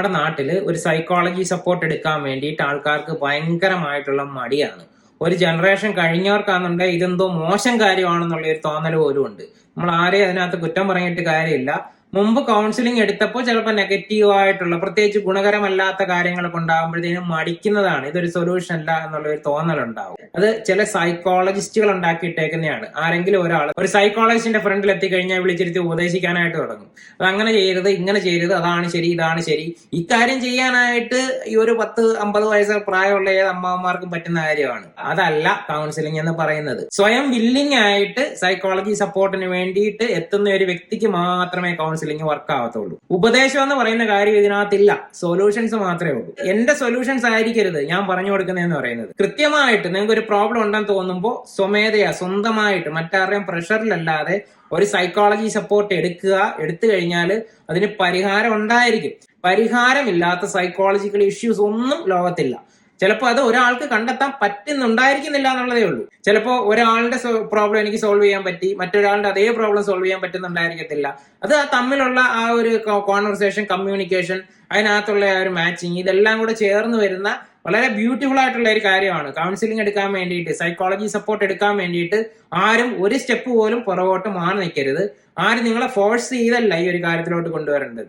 നമ്മുടെ നാട്ടിൽ ഒരു സൈക്കോളജി സപ്പോർട്ട് എടുക്കാൻ വേണ്ടിയിട്ട് ആൾക്കാർക്ക് ഭയങ്കരമായിട്ടുള്ള മടിയാണ്. ഒരു ജനറേഷൻ കഴിഞ്ഞവർക്കാണെന്നുണ്ടെങ്കിൽ ഇതെന്തോ മോശം കാര്യമാണെന്നുള്ള ഒരു തോന്നൽ പോലും ഉണ്ട് നമ്മൾ ആരെയും അതിനകത്ത് കുറ്റം പറഞ്ഞിട്ട് കാര്യമില്ല. മുമ്പ് കൗൺസിലിംഗ് എടുത്തപ്പോൾ ചിലപ്പോൾ നെഗറ്റീവ് ആയിട്ടുള്ള പ്രത്യേകിച്ച് ഗുണകരമല്ലാത്ത കാര്യങ്ങളൊക്കെ ഉണ്ടാകുമ്പോഴത്തേനും മടിക്കുന്നതാണ്. ഇതൊരു സൊല്യൂഷൻ അല്ല എന്നുള്ള ഒരു തോന്നലുണ്ടാവും. അത് ചില സൈക്കോളജിസ്റ്റുകൾ ഉണ്ടാക്കിയിട്ടേക്കുന്നതാണ്. ആരെങ്കിലും ഒരാൾ ഒരു സൈക്കോളജിസ്റ്റിന്റെ ഫ്രണ്ടിൽ എത്തിക്കഴിഞ്ഞാൽ വിളിച്ചിരുത്തി ഉപദേശിക്കാനായിട്ട് തുടങ്ങും. അത് അങ്ങനെ ചെയ്യരുത് ഇങ്ങനെ ചെയ്യരുത് അതാണ് ശരി ഇതാണ് ശരി. ഇക്കാര്യം ചെയ്യാനായിട്ട് ഈ ഒരു പത്ത് അമ്പത് വയസ്സ് പ്രായമുള്ള ഏത് അമ്മാവന്മാർക്കും പറ്റുന്ന കാര്യമാണ്. അതല്ല കൗൺസിലിംഗ് എന്ന് പറയുന്നത്. സ്വയം വില്ലിംഗ് ആയിട്ട് സൈക്കോളജി സപ്പോർട്ടിന് വേണ്ടിയിട്ട് എത്തുന്ന ഒരു വ്യക്തിക്ക് മാത്രമേ കൗൺസിലിംഗ് വർക്ക് ആവത്തുള്ളൂ. ഉപദേശം എന്ന് പറയുന്ന കാര്യം ഇതിനകത്തില്ല. സൊല്യൂഷൻസ് മാത്രമേ ഉള്ളൂ. എന്റെ സൊല്യൂഷൻസ് ആയിരിക്കരുത്. ഞാൻ പറഞ്ഞു കൊടുക്കുന്നതെന്ന് പറയുന്നത്. കൃത്യമായിട്ട് നിങ്ങൾക്ക് ഒരു പ്രോബ്ലം ഉണ്ടെന്ന് തോന്നുമ്പോൾ സ്വമേധയാ സ്വന്തമായിട്ട് മറ്റാരുടെയും പ്രഷറിലല്ലാതെ ഒരു സൈക്കോളജി സപ്പോർട്ട് എടുക്കുക എടുത്തു കഴിഞ്ഞാൽ അതിന് പരിഹാരം ഉണ്ടായിരിക്കും. പരിഹാരമില്ലാത്ത സൈക്കോളജിക്കൽ ഇഷ്യൂസ് ഒന്നും ലോകത്തില്ല. ചിലപ്പോൾ അത് ഒരാൾക്ക് കണ്ടെത്താൻ പറ്റുന്നുണ്ടായിരിക്കുന്നില്ല എന്നുള്ളതേ ഉള്ളൂ. ചിലപ്പോൾ ഒരാളുടെ പ്രോബ്ലം എനിക്ക് സോൾവ് ചെയ്യാൻ പറ്റി മറ്റൊരാളുടെ അതേ പ്രോബ്ലം സോൾവ് ചെയ്യാൻ പറ്റുന്നുണ്ടായിരിക്കത്തില്ല. അത് തമ്മിലുള്ള ആ ഒരു കോൺവെർസേഷൻ കമ്മ്യൂണിക്കേഷൻ അതിനകത്തുള്ള ആ ഒരു മാച്ചിങ് ഇതെല്ലാം കൂടെ ചേർന്ന് വരുന്ന വളരെ ബ്യൂട്ടിഫുൾ ആയിട്ടുള്ള ഒരു കാര്യമാണ്. കൗൺസിലിംഗ് എടുക്കാൻ വേണ്ടിയിട്ട് സൈക്കോളജി സപ്പോർട്ട് എടുക്കാൻ വേണ്ടിയിട്ട് ആരും ഒരു സ്റ്റെപ്പ് പോലും പുറകോട്ട് മാറി നിൽക്കരുത്. ആരും നിങ്ങളെ ഫോഴ്സ് ചെയ്തല്ല ഈ ഒരു കാര്യത്തിലോട്ട് കൊണ്ടുവരേണ്ടത്.